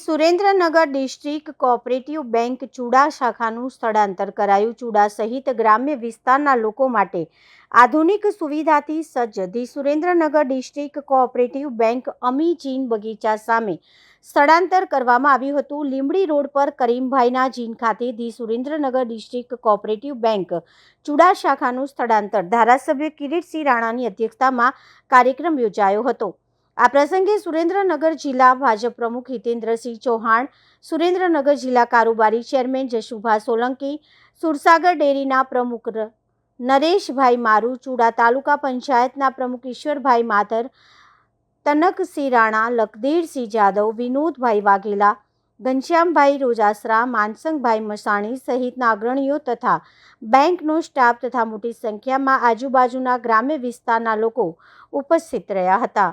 Surendranagar district cooperative bank Chuda શાખાનું સ્થળાંતર કરાયું. ચુડા સહિત ગ્રામ્ય વિસ્તારના લોકો માટે આધુનિક સુવિધાથી સજ્જ. The Surendranagar district cooperative bank અમી ચીન બગીચા સામે સ્થળાંતર કરવામાં આવ્યું હતું. લીંબડી રોડ પર કરીમભાઈના જીન ખાતે the Surendranagar district cooperative bank Chuda શાખાનું સ્થળાંતર. ધારાસભ્ય કિરીટસિંહ રાણાની અધ્યક્ષતામાં કાર્યક્રમ યોજાયો હતો. આ પ્રસંગે સુરેન્દ્રનગર જિલ્લા ભાજપ પ્રમુખ હિતેન્દ્રસિંહ ચૌહાણ, સુરેન્દ્રનગર જિલ્લા કારોબારી ચેરમેન જશુભા સોલંકી, સુરસાગર ડેરીના પ્રમુખ નરેશભાઈ મારુ, ચુડા તાલુકા પંચાયતના પ્રમુખ ઈશ્વરભાઈ માથર તનકસિંહ રાણા, લખધીરસિંહ જાદવ, વિનોદભાઈ વાઘેલા, ઘનશ્યામભાઈ રોજાસરા, માનસંગભાઈ મસાણી સહિતના અગ્રણીઓ તથા બેંકનો સ્ટાફ તથા મોટી સંખ્યામાં આજુબાજુના ગ્રામ્ય વિસ્તારના લોકો ઉપસ્થિત રહ્યા હતા.